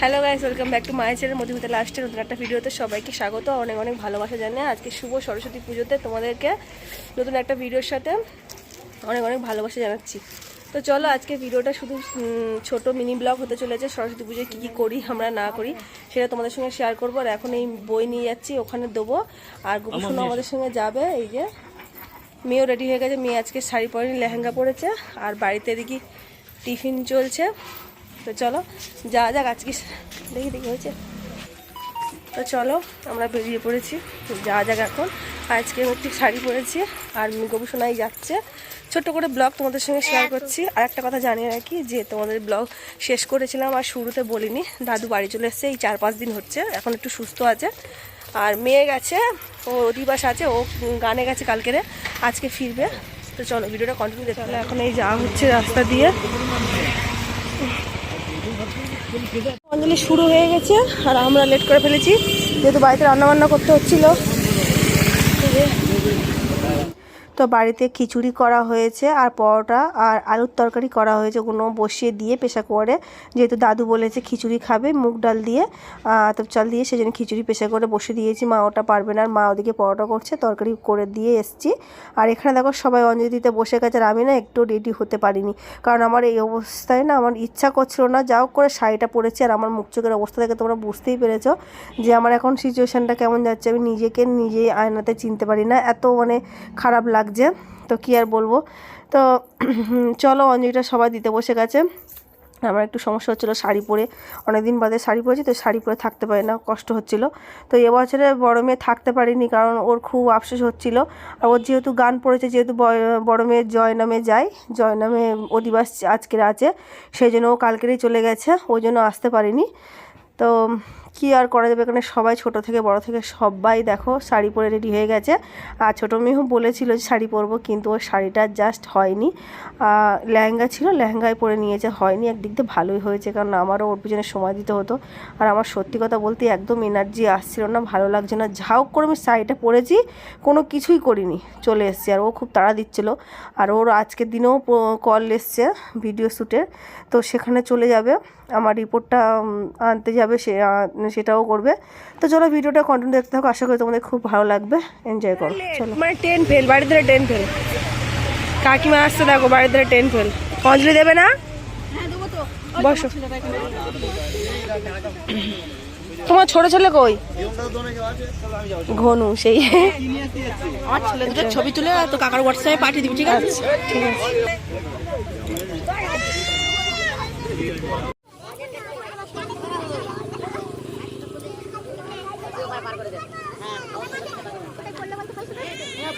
Hello guys welcome back to my channel মধ্যে লাস্টের নতুন একটা ভিডিওতে সবাইকে স্বাগত। অনেক অনেক ভালোবাসা জানিয়ে আজকে শুভ সরস্বতী পুজোতে তোমাদেরকে নতুন একটা ভিডিওর সাথে অনেক অনেক ভালোবাসা জানাচ্ছি। তো চলো আজকে ভিডিওটা শুধু ছোট মিনি ব্লগ হতে চলেছে। সরস্বতী পুজোয় কী কী করি আমরা না করি সেটা তোমাদের সঙ্গে শেয়ার করব। আর এখন এই বই নিয়ে যাচ্ছি ওখানে দেবো। আর গোপুসোনা আমাদের সঙ্গে যাবে এই যে মেয়েও রেডি হয়ে গেছে। মেয়ে আজকে শাড়ি পরেনি লেহেঙ্গা পরেছে। আর বাড়িতে এদিকে টিফিন চলছে। তো চলো যা যাক আজকে। দেখি দেখি হয়েছে। তো চলো আমরা বেরিয়ে পড়েছি। যা যাক এখন। আজকে একটি শাড়ি পরেছি আর গবেষণায় যাচ্ছে। ছোট্ট করে ব্লগ তোমাদের সঙ্গে শেয়ার করছি। আর একটা কথা জানিয়ে রাখি যে তোমাদের ব্লগ শেষ করেছিলাম আর শুরুতে বলিনি। দাদু বাড়ি চলে এসছে এই চার পাঁচ দিন হচ্ছে। এখন একটু সুস্থ আছে। আর মেয়ে গেছে ও দিবাস আছে ও গানে গেছে কালকেরে। আজকে ফিরবে। তো চলো ভিডিওটা কন্টিনিউ দেখতে এখন এই যাওয়া হচ্ছে রাস্তা দিয়ে। অঞ্জলি শুরু হয়ে গেছে আর আমরা লেট করে ফেলেছি। যেহেতু বাড়িতে রান্নাবান্না করতে হচ্ছিল। তো বাড়িতে খিচুড়ি করা হয়েছে আর পরোটা আর আলুর তরকারি করা হয়েছে। কোনো বসিয়ে দিয়ে পেশা করে। যেহেতু দাদু বলেছে খিচুড়ি খাবে, মুগ ডাল দিয়ে তো চাল দিয়ে, সেজন্য খিচুড়ি পেশা করে বসে দিয়েছি। মা ওটা পারবে না, আর মা ওদিকে পরোটা করছে, তরকারি করে দিয়ে এসছি। আর এখানে দেখো সবাই অঞ্জলিতে বসে গেছে, আর আমি না একটু রেডি হতে পারিনি। কারণ আমার এই অবস্থায় না আমার ইচ্ছা করছিল না, যাও করে শাড়িটা পরেছি, আর আমার মুখ চোখের অবস্থা দেখে তোমরা বুঝতেই পেরেছ যে আমার এখন সিচুয়েশানটা কেমন যাচ্ছে। আমি নিজেকে নিজেই আয়নাতে চিনতে পারি না, এত মানে খারাপ লাগছে। তো কি আর বলব? তো চলো অঞ্জলিটা সবাই দিতে বসে গেছে। আমার একটু সমস্যা হচ্ছিল শাড়ি পরে। অনেকদিন বাদে শাড়ি পরেছি, তো শাড়ি পরে থাকতে পারি না, কষ্ট হচ্ছিল। তো এবছরে বড় মেয়ে থাকতে পারিনি, কারণ ওর খুব আফসোস হচ্ছিল। আর ওর যেহেতু গান পড়েছে, যেহেতু বড় মেয়ের জয়নামে যায়, জয়নামে অধিবাস আজকের আছে, সেই জন্য ও কালকেরই চলে গেছে, ওই জন্য আসতে পারিনি। তো কি আর করা যাবে? এখানে সবাই ছোট থেকে বড় থেকে সবাই দেখো শাড়ি পরে রেডি হয়ে গেছে। আর ছোটো মেয়েও বলেছিল যে শাড়ি পরবো, কিন্তু ওর শাড়িটা জাস্ট হয়নি। লেহেঙ্গা ছিল লেহেঙ্গায় পরে নিয়েছে, হয়নি। একদিক দিয়ে ভালোই হয়েছে, কারণ আমারও ওর পিছনে সময় দিতে হতো। আর আমার সত্যি কথা বলতে একদম এনার্জি আসছিল না, ভালো লাগছে না। ঝাউক করে আমি শাড়িটা পরেছি, কোনো কিছুই করিনি, চলে এসেছি। আর ও খুব তাড়া দিচ্ছিল। আর ওর আজকের দিনেও কল এসছে ভিডিও শ্যুটের তো সেখানে চলে যাবে। আমার রিপোর্টটা আনতে যাবে সে সেটাও করবে। তো চলো ভিডিওটা কন্টিনিউ দেখতে থাকো। আশা করি তোমাদের খুব ভালো লাগবে। এনজয় করো। চলো। মানে টেন ফেল বাড়ি ধরে টেন ফেল কাকিমা আসতে দেখো বাড়ি ধরে টেন ফেল অঞ্জলি দেবে না? বসো। তোমার ছোট ছেলে কই? ঘনু সেই। আমার ছেলে দুটো ছবি তুলে তো কাকার হোয়াটসঅ্যাপে পাঠিয়ে দিবি ঠিক আছে? আচ্ছা ঠিক আছে।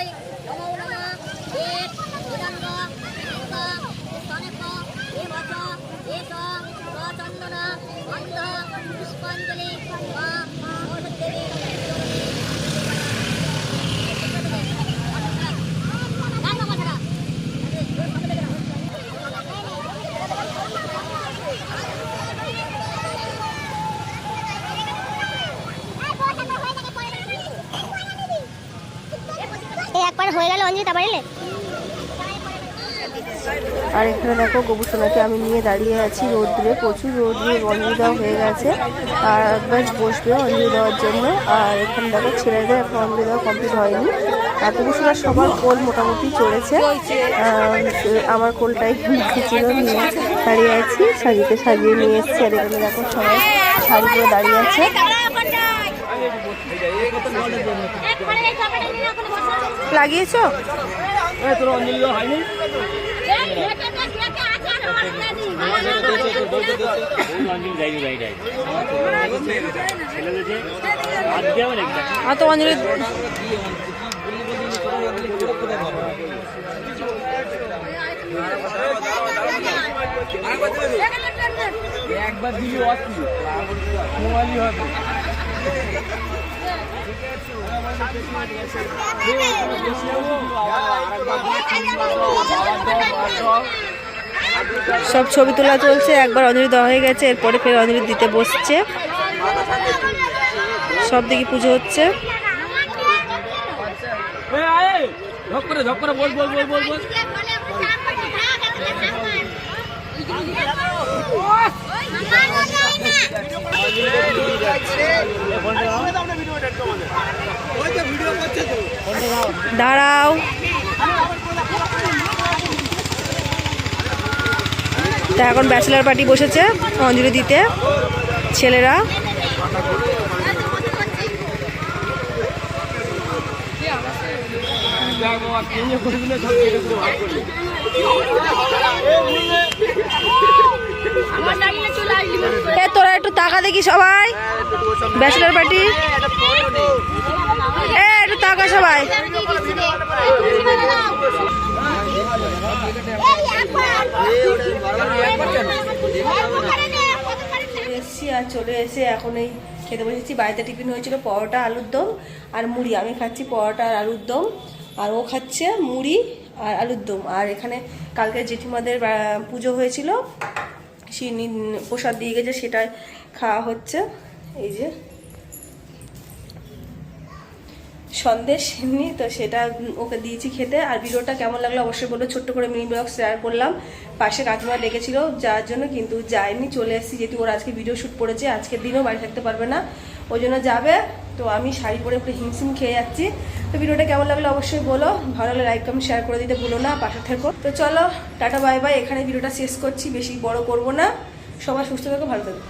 really এই একবার হয়ে গেল অঞ্জিত আবার এলে? আর এখানে দেখো গোবুসোনাকে আমি নিয়ে দাঁড়িয়ে আছি রোদ্রে। প্রচুর রোদ্রে দেওয়া হয়ে গেছে। আর একবার বসবে অঞ্জলি দেওয়ার জন্য। আর এখানে দেখো ছেলেদের এখন অঞ্জলি দেওয়া কমপ্লিট হয়নি। আর গোবুসোনার সবার কোল মোটামুটি আহ, আমার কোলটাই ছিল নিয়ে দাঁড়িয়ে আছি। সাজিতে সাজিয়ে নিয়ে এসেছি। আর এখানে দেখো সবাই শাড়ি করে দাঁড়িয়ে আছে। লাগিয়েছো? তো অঞ্জলি একবার দিলি অতি মোবাইলই হবে। সব ছবি তোলা চলছে একবার অঞ্জলি দেওয়া হয়ে গেছে এরপরে ফের অঞ্জলি দিতে বসছে সব দিকে পুজো হচ্ছে ঝক করে ঝক করে বল বল বল বল বল দাঁড়াও। তা এখন ব্যাচেলার পার্টি বসেছে অঞ্জলি দিতে ছেলেরা। তোরা একটু টাকা দেখি সবাই। Bachelor party. একটু টাকা সবাই। এসছি আর চলে এসে এখন এই খেতে বসেছি। বাড়িতে টিফিন হয়েছিল পরোটা, আলুর দম আর মুড়ি। আমি খাচ্ছি পরোটা আর আলুর দম। আর ও খাচ্ছে মুড়ি আর আলুর দম। আর এখানে কালকে জেঠিমাদের পুজো হয়েছিল। সেই নি- প্রসাদ দিয়ে গেছে, সেটাই খাওয়া হচ্ছে। এই যে। সন্দেশ এমনি, তো সেটা ওকে দিয়েছি খেতে। আর ভিডিওটা কেমন লাগল অবশ্যই বলব। ছোট্ট করে মিনি ব্লগ শেয়ার করলাম। পাশে কাকিমা ডেকেছিল, যার জন্য কিন্তু যায়নি, চলে এসেছি। যেহেতু ওর আজকে ভিডিও শ্যুট পড়েছে, আজকের দিনও বাড়ি থাকতে পারবে না। ওই জন্য যাবে। তো আমি শাড়ি পরে একটু হিমসিম খেয়ে যাচ্ছি। তো ভিডিওটা কেমন লাগল অবশ্যই বলো। ভালো লাগলে লাইক কমেন্ট শেয়ার করে দিতে বলো না, পাশে থেকো। তো চলো, টাটা বাই বাই এখানে ভিডিওটা শেষ করছি, বেশি বড় করব না। সবাই সুস্থ থাকো, ভালো থাকো।